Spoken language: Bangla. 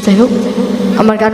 যাই হোক আমার গান